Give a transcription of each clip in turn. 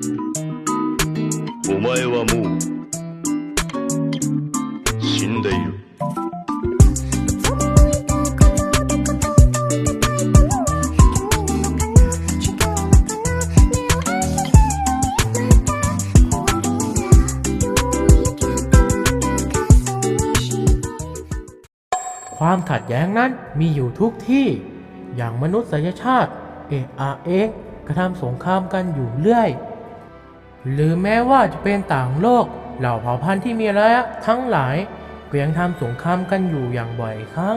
お前はもう死んでいる ความขัดแย้งนั้นมีอยู่ทุกที่ อย่างมนุษยชาติ เอะอะเอะกระทำสงครามกันอยู่เรื่อย หรือแม้ว่าจะเป็นต่างโลก เหล่าเผ่าพันธุ์ที่มีระยะทั้งหลายก็ยังทำสงครามกันอยู่อย่างบ่อยครั้ง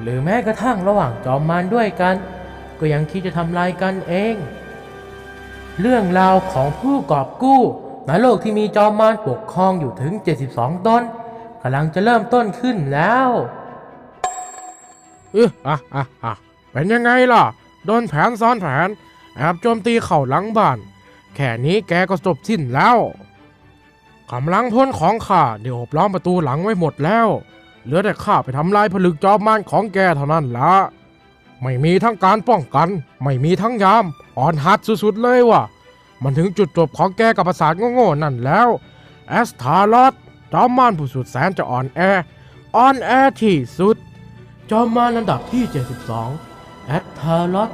หรือแม้กระทั่งระหว่างจอมมารด้วยกัน ก็ยังคิดจะทำลายกันเอง เรื่องราวของผู้กอบกู้ในโลกที่มีจอมมารปกครองอยู่ถึง 72 ตนกำลังจะเริ่มต้นขึ้นแล้วเอออะอะอะเป็นยังไงล่ะ โดนแผนซ้อนแผน แอบโจมตีเข่าหลังบ้าน แค่นี้แกก็จบสิ้นแล้วกำลังพลของข้าเดี๋ยวอบล้อมประตูหลังไว้หมดแล้ว เหลือแต่ข้าไปทำลายผลึกจอมมารของแกเท่านั้นละไม่มีทั้งการป้องกัน ไม่มีทั้งยาม อ่อนหัดสุดๆเลยว่ะ มันถึงจุดจบของแกกับประสาทโง่ๆนั่นแล้วแอสทาลอดจอมมารผู้สุดแสนจะอ่อนแอ อ่อนแอที่สุด จอมมารลำดับที่ 72แอตทารอส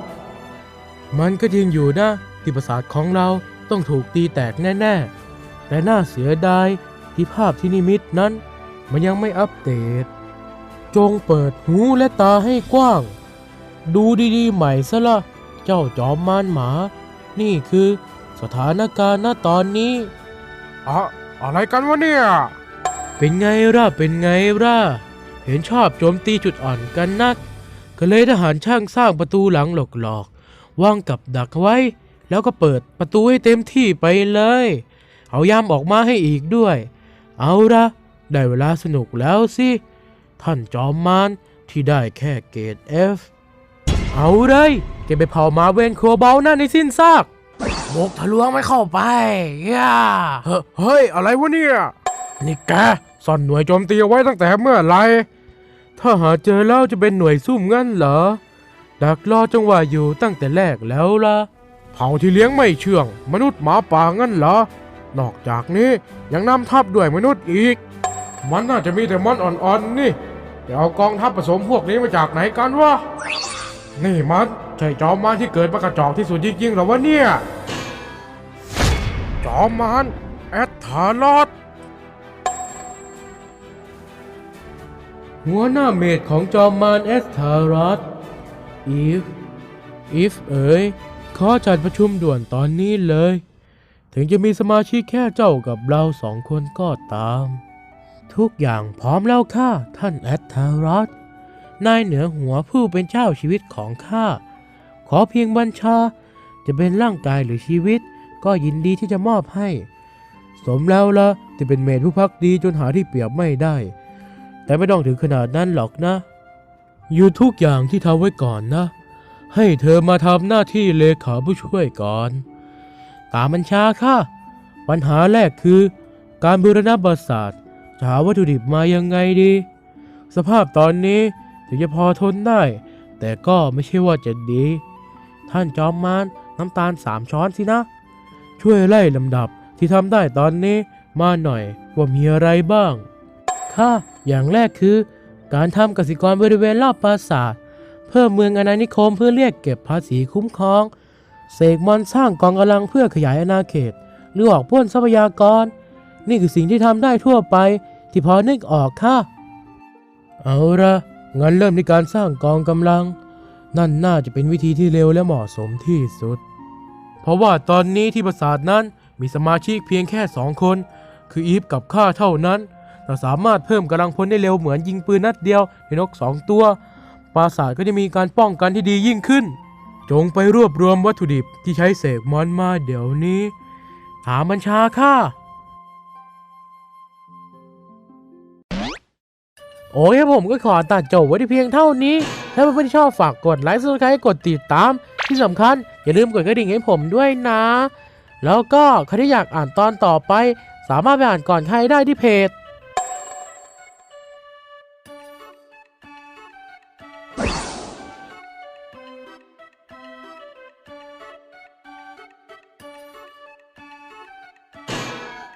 มันก็จริงอยู่นะ ที่ประสาทของเราต้องถูกตีแตกแน่ๆ แต่น่าเสียดายที่ภาพที่นิมิตนั้น มันยังไม่อัปเดต จงเปิดหูและตาให้กว้าง ดูดีๆใหม่ซะละ เจ้าจอมมารหมา นี่คือสถานการณ์ณตอนนี้อะอะไรกันวะเนี่ย เป็นไงล่ะเป็นไงล่ะเห็นชอบโจมตีจุดอ่อนกันนัก ก็เลยทหารช่างสร้างประตูหลังหลอกๆวางกับดักไว้ แล้วก็เปิดประตูให้เต็มที่ไปเลย เอายามออกมาให้อีกด้วย เอาละได้เวลาสนุกแล้วสิ ท่านจอมมารที่ได้แค่เกรด F เอาเลยเก็บไปเผาหมาเวนครัวเบาหน้าในสิ้นซากบกทะลวงไม่เข้าไปย่าเฮ้เฮ้ย อะไรวะเนี่ย นี่แกซ่อนหน่วยโจมตีเอาไว้ตั้งแต่เมื่อไหรถ้าหาเจอแล้วจะเป็นหน่วยซุ่มงั้นเหรอ ดักรอจังหวะอยู่ตั้งแต่แรกแล้วล่ะ เผ่าที่เลี้ยงไม่เชื่อง มนุษย์หมาป่างั้นเหรอ นอกจากนี้ยังนำทัพด้วยมนุษย์อีก มันน่าจะมีแต่มอนอ่อนๆนี่จะเอากองทัพผสมพวกนี้มาจากไหนกันวะ นี่มันใช่จอมมารที่เกิดมากระจอกที่สุดจริงๆหรอวะเนี่ย จอมมารแอดทาลอดหัวหน้าเมดของจอมมารเอสทารัสอีฟ อีฟเอ๋ย ขอจัดประชุมด่วนตอนนี้เลย ถึงจะมีสมาชิกแค่เจ้ากับเราสองคนก็ตาม ทุกอย่างพร้อมแล้วค่ะ ท่านแอดทารัสนายเหนือหัวผู้เป็นเจ้าชีวิตของข้า ขอเพียงบัญชา จะเป็นร่างกายหรือชีวิต ก็ยินดีที่จะมอบให้ สมแล้วละที่เป็นเมดผู้พักดีจนหาที่เปรียบไม่ได้ แต่ไม่ต้องถึงขนาดนั้นหรอกนะ อยู่ทุกอย่างที่ทำไว้ก่อนนะ ให้เธอมาทำหน้าที่เลขาผู้ช่วยก่อน ตามบัญชาค่ะ ปัญหาแรกคือ การบูรณะปราสาทจะหาวัตถุดิบมายังไงดี สภาพตอนนี้ถึงจะพอทนได้ แต่ก็ไม่ใช่ว่าจะดี ท่านจอมมารน้ำตาลสามช้อนสินะ ช่วยไล่ลำดับที่ทำได้ตอนนี้มาหน่อยว่ามีอะไรบ้าง ค่ะ อย่างแรกคือ การทำกสิกรบริเวณรอบปราสาท เพิ่มเมืองอาณานิคมเพื่อเรียกเก็บภาษีคุ้มครองเสกมอนสร้างกองกำลังเพื่อขยายอาณาเขต หรือออกปล้นทรัพยากร นี่คือสิ่งที่ทำได้ทั่วไป ที่พอนึกออกค่ะ เอาละงั้นเริ่มในการสร้างกองกำลัง นั่นน่าจะเป็นวิธีที่เร็วและเหมาะสมที่สุด เพราะว่าตอนนี้ที่ปราสาทนั้นมีสมาชิกเพียงแค่สองคน คืออีฟกับข้าเท่านั้นเราสามารถเพิ่มกำลังพลได้เร็วเหมือนยิงปืนนัดเดียวในนกสองตัว ปราสาทก็จะมีการป้องกันที่ดียิ่งขึ้น จงไปรวบรวมวัตถุดิบที่ใช้เสกมอนมาเดี๋ยวนี้ หาบัญชาค่ะโอ้ยครับผมก็ขอตัดจบไว้ที่เพียงเท่านี้ ถ้าเพื่อนๆชอบฝากกดไลค์ซับสไครต์กดติดตาม ที่สำคัญ อย่าลืมกดกระดิ่งให้ผมด้วยนะ แล้วก็ใครที่อยากอ่านตอนต่อไป สามารถไปอ่านก่อนใครได้ที่เพจ